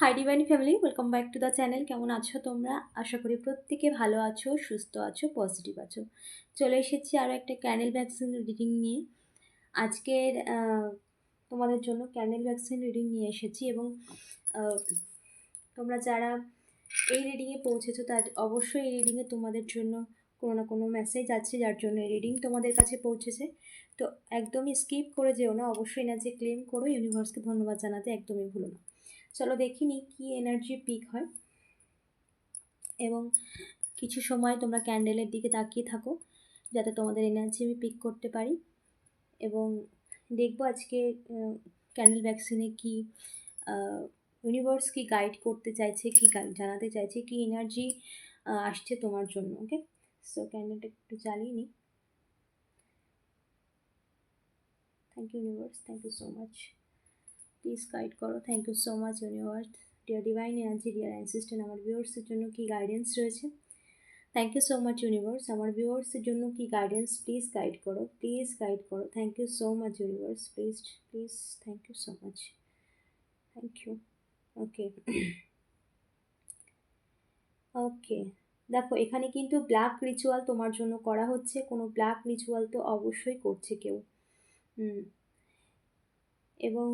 Hi divine family welcome back to the channel কেমন আছো তোমরা? আশা করি প্রত্যেকে ভালো আছো, সুস্থ আছো পজিটিভ আছো। চলে এসেছি আরও একটা ক্যানেল ভ্যাকসিন রিডিং নিয়ে। আজকের তোমাদের জন্য ক্যানেল ভ্যাকসিন রিডিং নিয়ে এসেছি এবং তোমরা যারা এই রিডিংয়ে পৌঁছেছো, তার অবশ্যই এই রিডিংয়ে তোমাদের জন্য কোনো না কোনো মেসেজ আছে, যার জন্য এই রিডিং তোমাদের কাছে পৌঁছেছে। তো একদমই স্কিপ করে যেও না, অবশ্যই না যে ক্লেম করো। ইউনিভার্সকে ধন্যবাদ জানাতে একদমই ভুলো না। চলো দেখিনি কি এনার্জি পিক হয়। এবং কিছু সময় তোমরা ক্যান্ডেলের দিকে তাকিয়ে থাকো, যাতে তোমাদের এনার্জি আমি পিক করতে পারি। এবং দেখব আজকে ক্যান্ডেল ভ্যাকসিনে কি ইউনিভার্স কি গাইড করতে চাইছে, কি জানাতে চাইছে, কি এনার্জি আসছে তোমার জন্য ওকে সো ক্যান্ডেলটা একটু জ্বালিয়ে নিই। Thank you universe thank you so much please guide করো thank you so much universe dear divine energy dear assistant আমার ভিউয়ার্সের জন্য কি গাইডেন্স রয়েছে thank you so much universe আমার ভিউয়ার্সের জন্য কি গাইডেন্স প্লিজ গাইড করো প্লিজ গাইড করো thank you so much universe please please thank you so much thank you okay okay দেখো, এখানে কিন্তু ব্ল্যাক রিচুয়াল তোমার জন্য করা হচ্ছে, কোনো ব্ল্যাক রিচুয়াল তো অবশ্যই করছে কেউ। এবং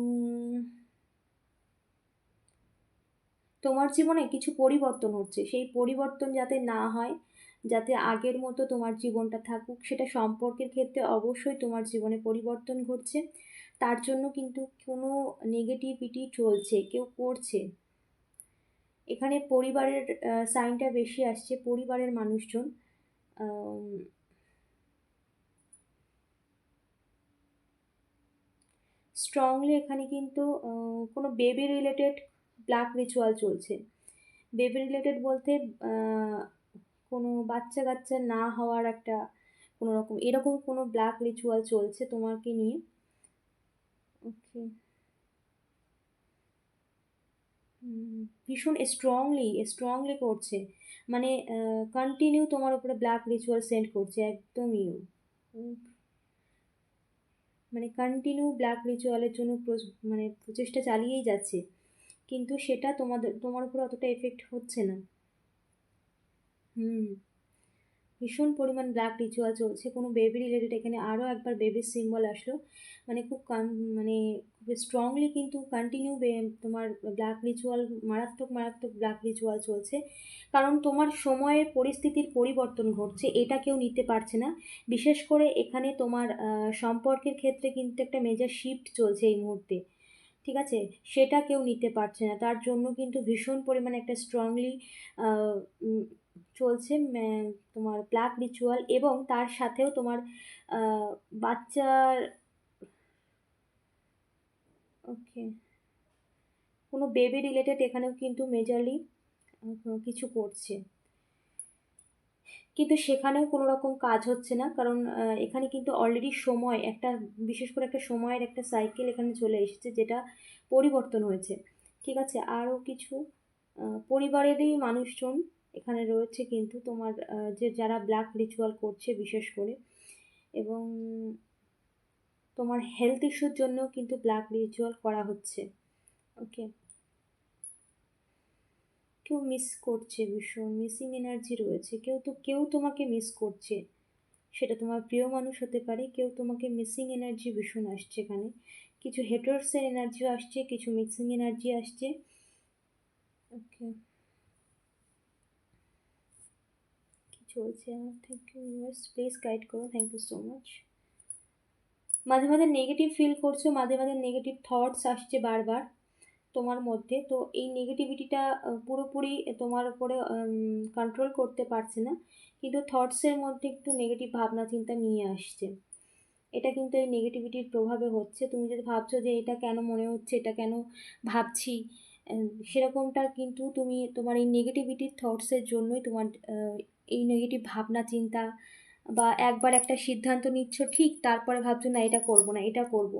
তোমার জীবনে কিছু পরিবর্তন হচ্ছে। সেই পরিবর্তন যাতে না হয়, যাতে আগের মতো তোমার জীবনটা থাকুক, সেটা সম্পর্কের ক্ষেত্রে অবশ্যই তোমার জীবনে পরিবর্তন ঘটছে। তার জন্য কিন্তু কোনো নেগেটিভিটি চলছে, কেউ করছে। এখানে পরিবারের সাইনটা বেশি আসছে, পরিবারের মানুষজন। স্ট্রংলি এখানে কিন্তু কোনো বেবি রিলেটেড ব্ল্যাক রিচুয়াল চলছে। বেবি রিলেটেড বলতে কোনো বাচ্চা কাচ্চা না হওয়ার একটা কোনো রকম, এরকম কোনো ব্ল্যাক রিচুয়াল চলছে তোমাকে নিয়ে। ওকে ভীষণ স্ট্রংলি স্ট্রংলি করছে। মানে কন্টিনিউ তোমার উপরে ব্ল্যাক রিচুয়াল সেন্ড করছে, একদমই। মানে কন্টিনিউ ব্ল্যাক রিচুয়ালের জন্য মানে প্রচেষ্টা চালিয়েই যাচ্ছে। কিন্তু সেটা তোমাদের, তোমার উপর অতটা এফেক্ট হচ্ছে না। হুম। ভীষণ পরিমাণ ব্ল্যাক রিচুয়াল চলছে। কোনো বেবি রিলেটেড এখানে আরও একবার বেবির সিম্বল আসলো। মানে খুব মানে খুব স্ট্রংলি কিন্তু কন্টিনিউ তোমার ব্ল্যাক রিচুয়াল মারাত্মক মারাত্মক ব্ল্যাক রিচুয়াল চলছে। কারণ তোমার সময়ের পরিস্থিতির পরিবর্তন ঘটছে, এটা কেউ নিতে পারছে না। বিশেষ করে এখানে তোমার সম্পর্কের ক্ষেত্রে কিন্তু একটা মেজার শিফট চলছে এই মুহূর্তে। ঠিক আছে? সেটা কেউ নিতে পারছে না। তার জন্য কিন্তু ভীষণ পরিমাণে একটা স্ট্রংলি চলছে তোমার ব্ল্যাক রিচুয়াল এবং তার সাথেও তোমার বাচ্চার ওকে কোনো বেবি রিলেটেড এখানেও কিন্তু মেজারলি কিছু করছে। কিন্তু সেখানেও কোনো রকম কাজ হচ্ছে না, কারণ এখানে কিন্তু অলরেডি সময়, একটা বিশেষ করে একটা সময়ের একটা সাইকেল এখানে চলে এসেছে যেটা পরিবর্তন হয়েছে। ঠিক আছে, আরও কিছু পরিবারেরই মানুষজন এখানে রয়েছে কিন্তু তোমার যে যারা ব্ল্যাক রিচুয়াল করছে বিশেষ করে, এবং তোমার হেলথ ইস্যুর জন্য কিন্তু ব্ল্যাক রিচুয়াল করা হচ্ছে ওকে কেউ মিস করছে ভীষণ মিসিং এনার্জি রয়েছে, কেউ তো, কেউ তোমাকে মিস করছে, সেটা তোমার প্রিয় মানুষ হতে পারে, কেউ তোমাকে মিসিং এনার্জি ভীষণ আসছে এখানে, কিছু হেটার্সের এনার্জিও আসছে, কিছু মিক্সিং এনার্জি আসছে ওকে কি চলছে আমার thank you universe please guide করো থ্যাংক ইউ সো মাচ মাঝে মাঝে নেগেটিভ ফিল করছ, মাঝে মাঝে নেগেটিভ থটস আসছে বারবার তোমার মধ্যে। তো এই নেগেটিভিটিটা পুরোপুরি তোমার উপরে কন্ট্রোল করতে পারছে না। কিন্তু থটসের মধ্যে একটু নেগেটিভ ভাবনা, চিন্তা নিয়ে আসছে। এটা কিন্তু এই নেগেটিভিটির প্রভাবে হচ্ছে। তুমি যদি ভাবছ যে এটা কেন মনে হচ্ছে, এটা কেন ভাবছি সেরকমটা কিন্তু তুমি তোমার এই নেগেটিভিটির থটসের জন্যই তোমার এই নেগেটিভ ভাবনা, চিন্তা বা একবার একটা সিদ্ধান্ত নিচ্ছ, ঠিক তারপরে ভাবছ, না, এটা করব না, এটা করব।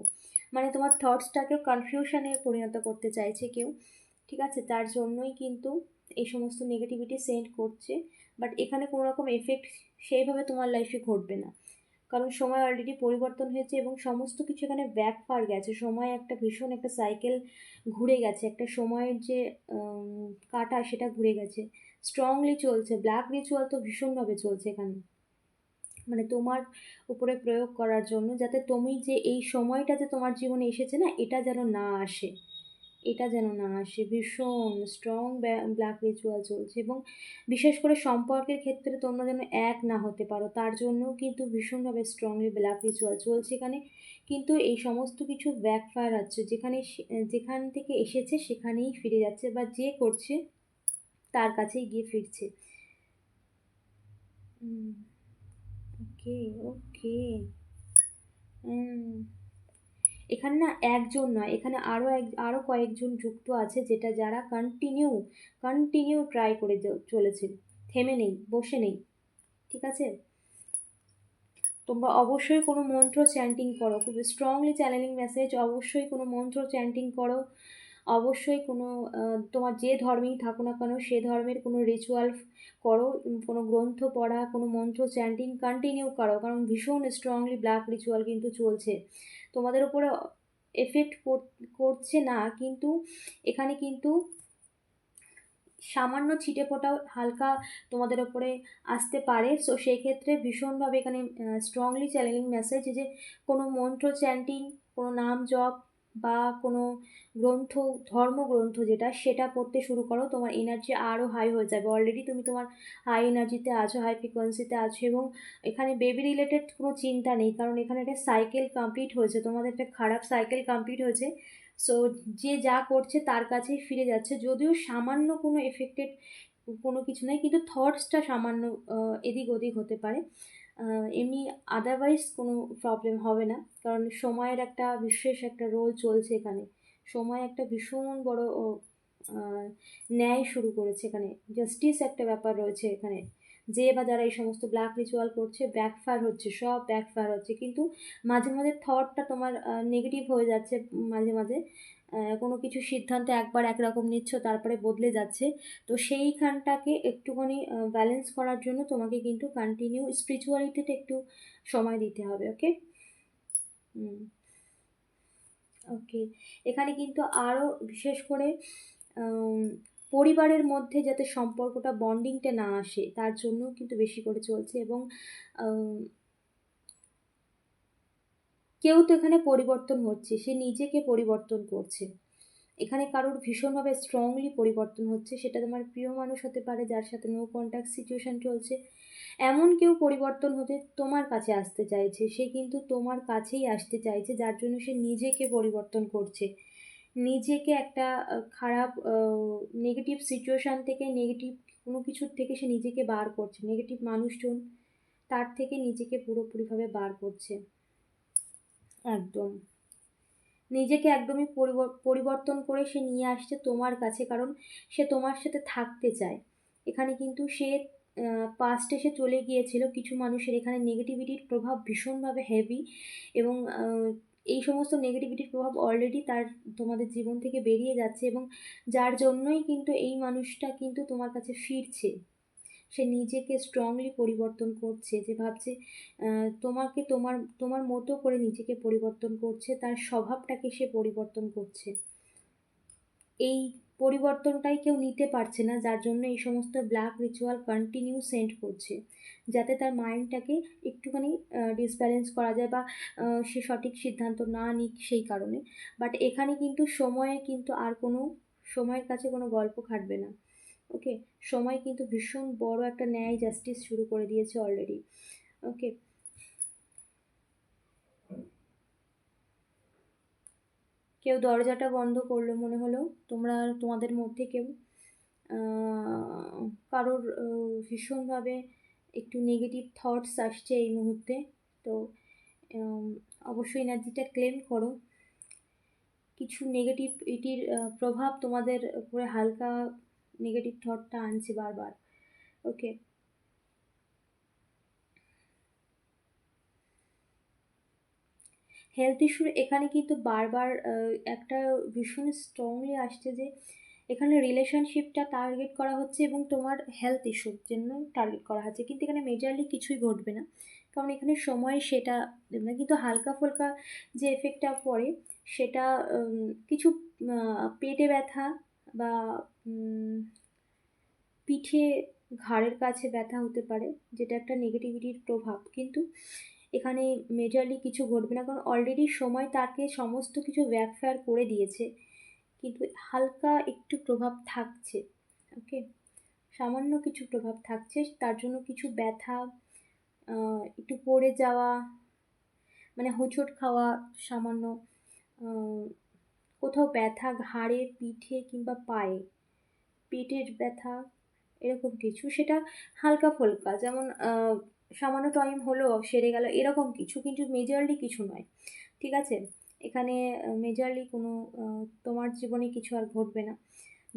মানে তোমার থটসটাকে কনফিউশনে পরিণত করতে চাইছে কেউ, ঠিক আছে? তার জন্যই কিন্তু এই সমস্ত নেগেটিভিটি সেন্ড করছে। বাট এখানে কোনো রকম এফেক্ট সেইভাবে তোমার লাইফে ঘটবে না। কারণ সময় অলরেডি পরিবর্তন হয়েছে এবং সমস্ত কিছু এখানে ব্যাক পার গেছে। সময় একটা ভীষণ একটা সাইকেল ঘুরে গেছে। একটা সময়ের যে কাটা সেটা ঘুরে গেছে। স্ট্রংলি চলছে ব্ল্যাক রিচুয়াল তো ভীষণভাবে চলছে এখানে। মানে তোমার উপরে প্রয়োগ করার জন্য যাতে তুমি যে এই সময়টা যে তোমার জীবনে এসেছে না, এটা যেন না আসে। এটা যেন না আসে। ভীষণ স্ট্রং ব্ল্যাক রিচুয়াল চলছে এবং বিশেষ করে সম্পর্কের ক্ষেত্রে তোমরা যেন এক না হতে পারো, তার জন্যও কিন্তু ভীষণভাবে স্ট্রংলি ব্ল্যাক রিচুয়াল চলছে এখানে। কিন্তু এই সমস্ত কিছু ব্যাকফায়ার হচ্ছে। যেখানে যেখান থেকে এসেছে সেখানেই ফিরে যাচ্ছে বা যে করছে তার কাছেই গিয়ে ফিরছে। ওকে ওকে। এখানে না একজন নয়, এখানে আরও এক আরও কয়েকজন যুক্ত আছে যেটা যারা কন্টিনিউ কন্টিনিউ ট্রাই করে চলেছে। থেমে নেই, বসে নেই, ঠিক আছে? তোমরা অবশ্যই কোনো মন্ত্র চ্যান্টিং করো খুব স্ট্রংলি চ্যানেলিং মেসেজ অবশ্যই কোনো মন্ত্র চ্যান্টিং করো। অবশ্যই কোনো তোমার যে ধর্মেই থাকো না কেন, সে ধর্মের কোনো রিচুয়াল করো কোনো গ্রন্থ পড়া, কোনো মন্ত্র চ্যান্টিং কন্টিনিউ করো, কারণ ভীষণ স্ট্রংলি ব্ল্যাক রিচুয়াল কিন্তু চলছে। তোমাদের উপরে এফেক্ট করছে না, কিন্তু এখানে কিন্তু সামান্য ছিটে ফোটাও হালকা তোমাদের ওপরে আসতে পারে। সো সেই ক্ষেত্রে ভীষণভাবে এখানে স্ট্রংলি চ্যালেঞ্জিং মেসেজ যে কোনো মন্ত্র চ্যান্টিং কোনো নাম জপ বা কোনো গ্রন্থ, ধর্মগ্রন্থ যেটা, সেটা পড়তে শুরু করো, তোমার এনার্জি আরও হাই হয়ে যাবে। অলরেডি তুমি তোমার হাই এনার্জিতে আছো হাই ফ্রিকোয়েন্সিতে আছো এবং এখানে বেবি রিলেটেড কোনো চিন্তা নেই, কারণ এখানে একটা সাইকেল কমপ্লিট হয়েছে, তোমাদের একটা খারাপ সাইকেল কমপ্লিট হয়েছে। সো যে যা করছে তার কাছেই ফিরে যাচ্ছে, যদিও সামান্য কোনো এফেক্টেড কোনো কিছু নেই, কিন্তু থটসটা সামান্য এদিক ওদিক হতে পারে। এমনি আদারওয়াইজ কোনো প্রবলেম হবে না। কারণ সময়ের একটা বিশেষ একটা রোল চলছে এখানে। সময় একটা ভীষণ বড় ন্যায় শুরু করেছে এখানে। জাস্টিস একটা ব্যাপার রয়েছে এখানে। যে বা যারা এই সমস্ত ব্ল্যাক রিচুয়াল করছে ব্যাকফায়ার হচ্ছে, সব ব্যাকফায়ার হচ্ছে। কিন্তু মাঝে মাঝে থটটা তোমার নেগেটিভ হয়ে যাচ্ছে মাঝে মাঝে। কোনো কিছু সিদ্ধান্ত একবার একরকম নিচ্ছ, তারপরে বদলে যাচ্ছে। তো সেইখানটাকে একটুখানি ব্যালেন্স করার জন্য তোমাকে কিন্তু কন্টিনিউ স্পিরিচুয়ালিটিতে একটু সময় দিতে হবে ওকে ওকে এখানে কিন্তু আরও বিশেষ করে পরিবারের মধ্যে যাতে সম্পর্কটা বন্ডিংটা না আসে, তার জন্য কিন্তু বেশি করে চলছে এবং কেউ তো এখানে পরিবর্তন হচ্ছে, সে নিজেকে পরিবর্তন করছে। এখানে কারোর ভীষণভাবে স্ট্রংলি পরিবর্তন হচ্ছে, সেটা তোমার প্রিয় মানুষ হতে পারে, যার সাথে নো কন্ট্যাক্ট সিচুয়েশান চলছে। এমন কেউ পরিবর্তন হতে তোমার কাছে আসতে চাইছে, সে কিন্তু তোমার কাছেই আসতে চাইছে, যার জন্য সে নিজেকে পরিবর্তন করছে। নিজেকে একটা খারাপ নেগেটিভ সিচুয়েশান থেকে নেগেটিভ কোনো কিছুর থেকে সে নিজেকে বার করছে। নেগেটিভ মানুষজন তার থেকে নিজেকে পুরোপুরিভাবে বার করছে। একদম। নিজেকে একদমই পরিবর্তন করে সে নিয়ে আসছে তোমার কাছে, কারণ সে তোমার সাথে থাকতে চায়। এখানে কিন্তু সে পাস্টে সে চলে গিয়েছিল। কিছু মানুষের এখানে নেগেটিভিটির প্রভাব ভীষণভাবে হেভি এবং এই সমস্ত নেগেটিভিটির প্রভাব অলরেডি তার, তোমাদের জীবন থেকে বেরিয়ে যাচ্ছে এবং যার জন্যই কিন্তু এই মানুষটা কিন্তু তোমার কাছে ফিরছে। সে নিজেকে স্ট্রংলি পরিবর্তন করছে, যে ভাবছে তোমাকে তোমার তোমার মতো করে নিজেকে পরিবর্তন করছে, তার স্বভাবটাকে সে পরিবর্তন করছে। এই পরিবর্তনটাই কেউ নিতে পারছে না, যার জন্য এই সমস্ত ব্ল্যাক রিচুয়াল কন্টিনিউ সেন্ড করছে, যাতে তার মাইন্ডটাকে একটুখানি ডিসব্যালেন্স করা যায় বা সে সঠিক সিদ্ধান্ত না নিক সেই কারণে। বাট এখানে কিন্তু সময়ে কিন্তু আর কোনো, সময়ের কাছে কোনো গল্প খাটবে না। ওকে, সময় কিন্তু ভীষণ বড় একটা ন্যায় জাস্টিস শুরু করে দিয়েছে অলরেডি ওকে কেউ দরজাটা বন্ধ করল মনে হলো, তোমরা তোমাদের মধ্যে কেউ কারোর ভীষণভাবে একটু নেগেটিভ থটস আসছে এই মুহূর্তে, তো অবশ্যই এনার্জিটা ক্লেম করো। কিছু নেগেটিভ এটির প্রভাব তোমাদের উপরে হালকা নেগেটিভ থটটা আনছে বারবার ওকে হেলথ ইস্যুর এখানে কিন্তু বারবার একটা ভীষণ স্ট্রংলি আসছে যে, এখানে রিলেশনশিপটা টার্গেট করা হচ্ছে এবং তোমার হেলথ ইস্যুর জন্য টার্গেট করা হচ্ছে। কিন্তু এখানে মেজারলি কিছুই ঘটবে না। কারণ এখানে সময় সেটা দেবে না কিন্তু হালকা ফুলকা যে এফেক্টটা পড়ে, সেটা কিছু পেটে ব্যথা বা পিঠে ঘাড়ের কাছে ব্যথা হতে পারে, যেটা একটা নেগেটিভিটির প্রভাব। কিন্তু এখানে মেজারলি কিছু ঘটবে না, কারণ অলরেডি সময় তাকে সমস্ত কিছু ব্যাকফায়ার করে দিয়েছে, কিন্তু হালকা একটু প্রভাব থাকছে ওকে সামান্য কিছু প্রভাব থাকছে, তার জন্য কিছু ব্যথা একটু পড়ে যাওয়া মানে হোঁচট খাওয়া সামান্য কোথাও ব্যথা, ঘাড়ে, পিঠে কিংবা পায়ে। পেটের ব্যথা, এরকম কিছু। সেটা হালকা ফুলকা, যেমন সামান্য টাইম হলো সেরে গেল, এরকম কিছু। কিন্তু মেজারলি কিছু নয়, ঠিক আছে? এখানে মেজারলি কোনো তোমার জীবনে কিছু আর ঘটবে না।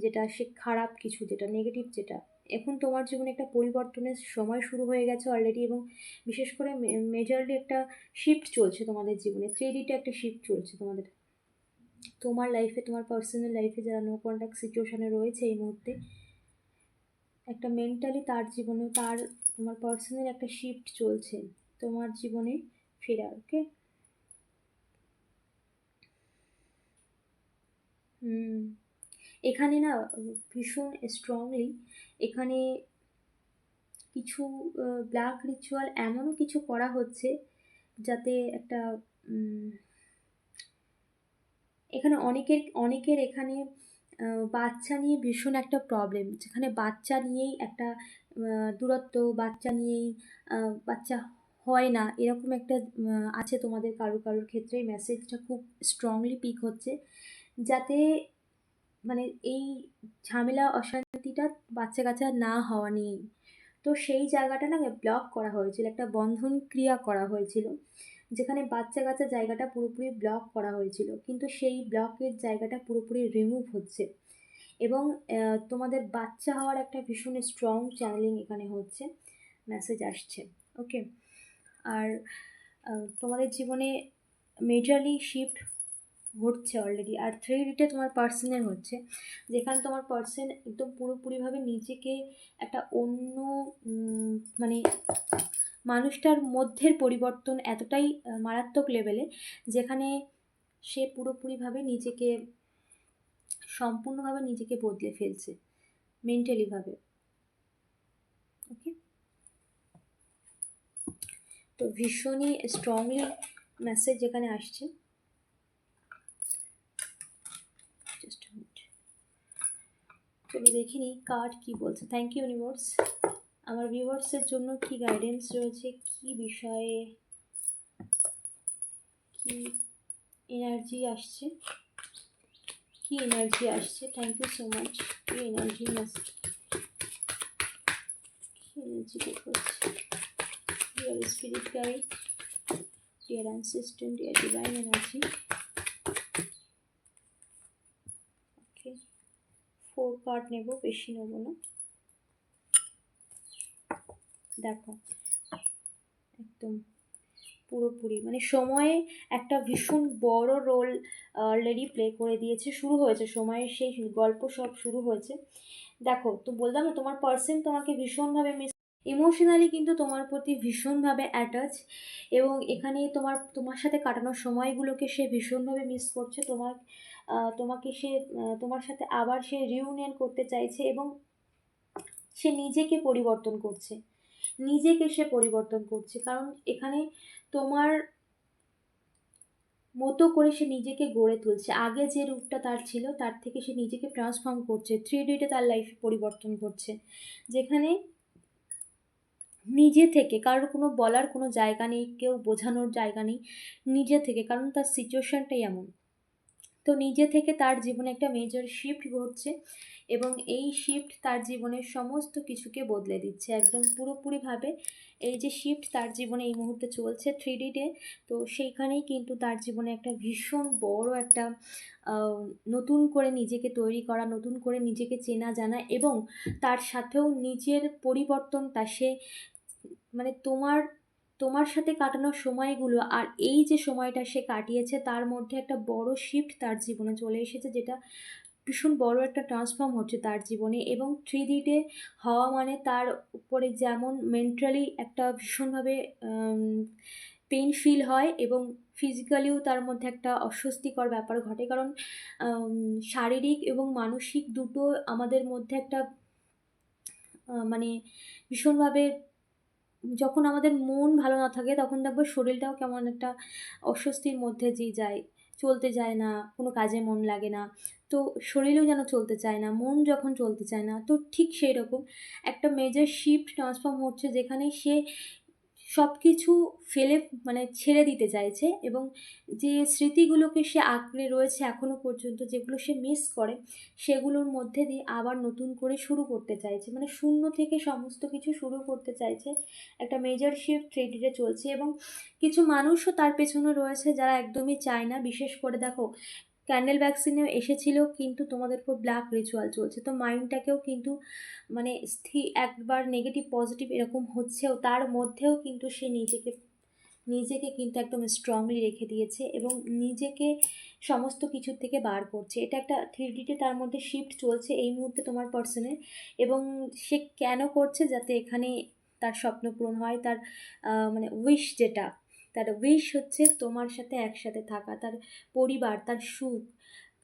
যেটা সে খারাপ কিছু, যেটা নেগেটিভ যেটা। এখন তোমার জীবনে একটা পরিবর্তনের সময় শুরু হয়ে গেছে অলরেডি এবং বিশেষ করে মেজারলি একটা শিফট চলছে তোমাদের জীবনে। থ্রিডিতে একটা শিফট চলছে তোমাদের। তোমার লাইফে তোমার পার্সোনাল লাইফে যারা নো কন্ট্যাক্ট সিচুয়েশানে রয়েছে এই মুহূর্তে, একটা মেন্টালি তার জীবনে, তার, তোমার পার্সোনাল একটা শিফট চলছে তোমার জীবনে ফেরা ওকে এখানে না ভীষণ স্ট্রংলি এখানে কিছু ব্ল্যাক রিচুয়াল এমনও কিছু করা হচ্ছে যাতে একটা এখানে অনেকের অনেকের এখানে বাচ্চা নিয়ে ভীষণ একটা প্রবলেম যেখানে বাচ্চা নিয়েই একটা দূরত্ব, বাচ্চা নিয়েই বাচ্চা হয় না, এরকম একটা আছে তোমাদের কারও কারোর ক্ষেত্রে। মেসেজটা খুব স্ট্রংলি পিক হচ্ছে। যাতে মানে এই ঝামেলা, অশান্তিটা বাচ্চা কাচ্চা না হওয়া নিয়েই। তো সেই জায়গাটা না ব্লক করা হয়েছিল। একটা বন্ধন ক্রিয়া করা হয়েছিল। যেখানে বাচ্চা কাচ্চা জায়গাটা পুরোপুরি ব্লক করা হয়েছিল। কিন্তু সেই ব্লকের জায়গাটা পুরোপুরি রিমুভ হচ্ছে। এবং তোমাদের বাচ্চা হওয়ার একটা ভীষণ স্ট্রং চ্যানেলিং এখানে হচ্ছে মেসেজ আসছে। ওকে আর তোমাদের জীবনে মেজারলি শিফট ঘটছে অলরেডি আর থ্রি ডিতে তোমার পার্সনের হচ্ছে, যেখানে তোমার পার্সন একদম পুরোপুরিভাবে নিজেকে একটা অন্য মানে মানুষটার মধ্যের পরিবর্তন এতটাই মারাত্মক লেভেলে যেখানে সে পুরোপুরিভাবে নিজেকে, সম্পূর্ণভাবে নিজেকে বদলে ফেলছে মেন্টালিভাবে ওকে তো ভীষণই স্ট্রংলি মেসেজ যেখানে আসছে। চলো দেখিনি কার্ড কি বলছে। থ্যাংক ইউ ইউনিভার্স আমার ভিউয়ার্সের জন্য কি গাইডেন্স রয়েছে? কি বিষয়ে কি এনার্জি আসছে? কি এনার্জি আসছে? থ্যাংক ইউ সো মাচ কি এনার্জি কি এনার্জি করছে? Dear spirit guide dear assistant dear divine energy okay four card নেব, বেশি নেব না। দেখো। একদম পুরোপুরি মানে সময়ে একটা ভীষণ বড় রোল অলরেডি প্লে করে দিয়েছে, শুরু হয়েছে, সময়ের সেই গল্প সব শুরু হয়েছে। দেখো, তো বললাম না, তোমার পার্সন তোমাকে ভীষণভাবে মিস ইমোশনালি কিন্তু তোমার প্রতি ভীষণভাবে অ্যাটাচ এবং এখানে তোমার তোমার সাথে কাটানোর সময়গুলোকে সে ভীষণভাবে মিস করছে। তোমার তোমাকে সে তোমার সাথে আবার সে রিউনিয়ন করতে চাইছে এবং সে নিজেকে পরিবর্তন করছে। নিজেকে সে পরিবর্তন করছে। কারণ এখানে তোমার মতো করে সে নিজেকে গড়ে তুলছে। আগে যে রূপটা তার ছিল, তার থেকে সে নিজেকে ট্রান্সফর্ম করছে থ্রি ডিতে তার লাইফে পরিবর্তন করছে। যেখানে নিজে থেকে, কারোর কোনো বলার কোনো জায়গা নেই, কেউ বোঝানোর জায়গা নেই, নিজে থেকে। কারণ তার সিচুয়েশানটাই এমন। তো নিজে থেকে তার জীবনে একটা মেজর শিফট ঘটছে এবং এই শিফট তার জীবনের সমস্ত কিছুকে বদলে দিচ্ছে একদম পুরোপুরিভাবে। এই যে শিফট তার জীবনে এই মুহূর্তে চলছে থ্রি ডে তো সেইখানেই কিন্তু তার জীবনে একটা ভীষণ বড় একটা নতুন করে নিজেকে তৈরি করা, নতুন করে নিজেকে চেনা জানা এবং তার সাথেও নিজের পরিবর্তনটা সে মানে তোমার তোমার সাথে কাটানোর সময়গুলো আর এই যে সময়টা সে কাটিয়েছে, তার মধ্যে একটা বড় শিফট তার জীবনে চলে এসেছে, যেটা ভীষণ বড় একটা ট্রান্সফর্ম হচ্ছে তার জীবনে। এবং থ্রি ডিটে হওয়া মানে তার উপরে যেমন মেন্টালি একটা ভীষণভাবে পেন ফিল হয় এবং ফিজিক্যালিও তার মধ্যে একটা অস্বস্তিকর ব্যাপার ঘটে। কারণ শারীরিক এবং মানসিক দুটো আমাদের মধ্যে একটা মানে ভীষণভাবে যখন আমাদের মন ভালো না থাকে তখন দেখব শরীরটাও কেমন একটা অস্বস্তির মধ্যে দিয়ে যায়, চলতে যায় না, কোনো কাজে মন লাগে না। তো শরীরেও যেন চলতে চায় না, মন যখন চলতে চায় না, তো ঠিক সেই রকম একটা মেজর শিফট ট্রান্সফর্ম হচ্ছে যেখানে সে সব কিছু ফেলে মানে ছেড়ে দিতে চাইছে এবং যে স্মৃতিগুলোকে সে আঁকড়ে রয়েছে এখনও পর্যন্ত, যেগুলো সে মিস করে, সেগুলোর মধ্যে দিয়ে আবার নতুন করে শুরু করতে চাইছে। মানে শূন্য থেকে সমস্ত কিছু শুরু করতে চাইছে। একটা মেজর শিফট ট্রেডিটে চলছে এবং কিছু মানুষও তার পেছনে রয়েছে যারা একদমই চায় না। বিশেষ করে দেখো ক্যান্ডেল ভ্যাকসিনে এসেছিল, কিন্তু তোমাদের উপর ব্ল্যাক রিচুয়াল চলছে। তো মাইন্ডটাকেও কিন্তু মানে স্থির একবার নেগেটিভ পজিটিভ এরকম হচ্ছেও তার মধ্যেও কিন্তু সে নিজেকে নিজেকে কিন্তু একদম স্ট্রংলি রেখে দিয়েছে এবং নিজেকে সমস্ত কিছুর থেকে বার করছে। এটা একটা থ্রিডিতে তার মধ্যে শিফট চলছে এই মুহূর্তে তোমার পার্সনের এবং সে কেন করছে যাতে এখানে তার স্বপ্ন পূরণ হয়, তার মানে উইশ যেটা তার উইশ হচ্ছে তোমার সাথে একসাথে থাকা, তার পরিবার, তার সুখ।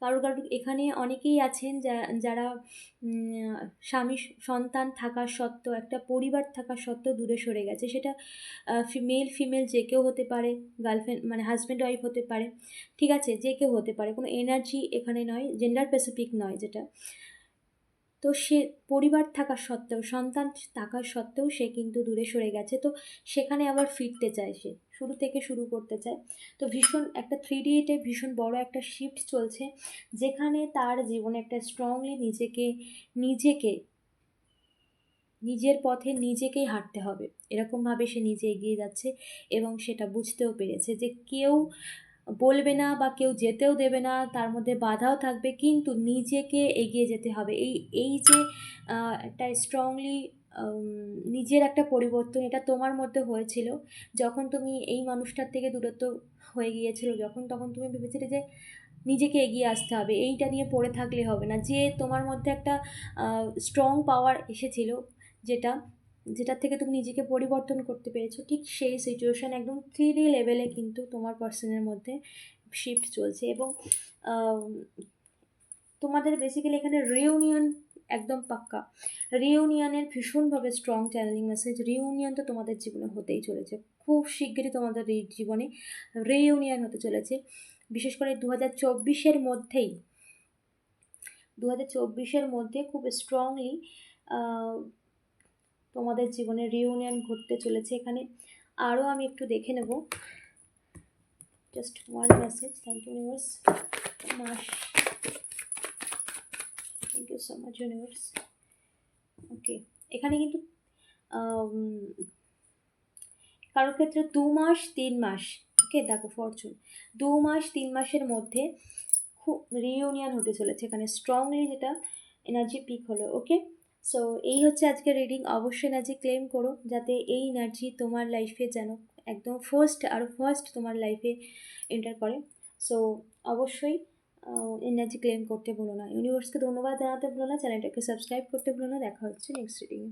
কারও কারও এখানে অনেকেই আছেন যা- যারা স্বামী, সন্তান থাকা সত্ত্বেও, একটা পরিবার থাকা সত্ত্বেও দূরে সরে গেছে। সেটা মেল ফিমেল যে কেউ হতে পারে গার্লফ্রেন্ড মানে হাজব্যান্ড ওয়াইফ হতে পারে, ঠিক আছে, যে কেউ হতে পারে, কোনো এনার্জি এখানে নয় জেন্ডার স্পেসিফিক নয় যেটা। তো সে পরিবার থাকা সত্ত্বেও, সন্তান থাকা সত্ত্বেও সে কিন্তু দূরে সরে গেছে। তো সেখানে আবার ফিরতে চায় সে। শুরু থেকে শুরু করতে চায়। তো ভীষণ একটা থ্রি ডিতে ভীষণ বড় একটা শিফট চলছে, যেখানে তার জীবনে একটা স্ট্রংলি নিজেকে নিজেকে, নিজের পথে নিজেকেই হাঁটতে হবে। এরকমভাবে সে নিজে এগিয়ে যাচ্ছে এবং সেটা বুঝতেও পেরেছে যে কেউ বলবে না বা কেউ যেতেও দেবে না, তার মধ্যে বাধাও থাকবে, কিন্তু নিজেকে এগিয়ে যেতে হবে। এই এই যে একটা স্ট্রংলি নিজের একটা পরিবর্তন এটা তোমার মধ্যে হয়েছিল। যখন তুমি এই মানুষটার থেকে দূরত্ব হয়ে গিয়েছিল, যখন তখন তুমি ভেবেছিলে যে নিজেকে এগিয়ে আসতে হবে, এইটা নিয়ে পড়ে থাকলে হবে না। যে তোমার মধ্যে একটা স্ট্রং পাওয়ার এসেছিল যেটা, যেটার থেকে তুমি নিজেকে পরিবর্তন করতে পেরেছ, ঠিক সেই সিচুয়েশান একদম থ্রি ডি লেভেলে কিন্তু তোমার পার্সনের মধ্যে শিফট চলছে। এবং তোমাদের বেসিক্যালি এখানে রিউনিয়ন একদম পাক্কা। রিউনিয়নের ভীষণভাবে স্ট্রং চ্যানেলিং মেসেজ রিউনিয়ন তো তোমাদের জীবনে হতেই চলেছে। খুব শিগগিরই তোমাদের জীবনে রিউনিয়ন হতে চলেছে। বিশেষ করে দু হাজার চব্বিশের মধ্যেই দু হাজার চব্বিশের মধ্যে খুব স্ট্রংলি তোমাদের জীবনে রিউনিয়ন ঘটতে চলেছে এখানে। আরও আমি একটু দেখে নেব। Just one message thank you much so much universe okay এখানে কিন্তু আম, কারোর ক্ষেত্রে দু মাস তিন মাস ওকে দেখো ফরচুন দু মাস তিন মাসের মধ্যে খুব রিউনিয়ন হতে চলেছে এখানে স্ট্রংলি যেটা এনার্জি পিক হলো ওকে সো এই হচ্ছে আজকে রিডিং অবশ্যই এনার্জি ক্লেম করো যাতে এই এনার্জি তোমার লাইফে যেন একদম ফার্স্ট আরও ফার্স্ট তোমার লাইফে এন্টার করে। সো অবশ্যই এনার্জি ক্লেম করতে ভুলো না। ইউনিভার্সকে ধন্যবাদ জানাতে ভুলো না, চ্যানেলটাকে সাবস্ক্রাইব করতে ভুলো না। দেখা হচ্ছে নেক্সট রিডিংয়ে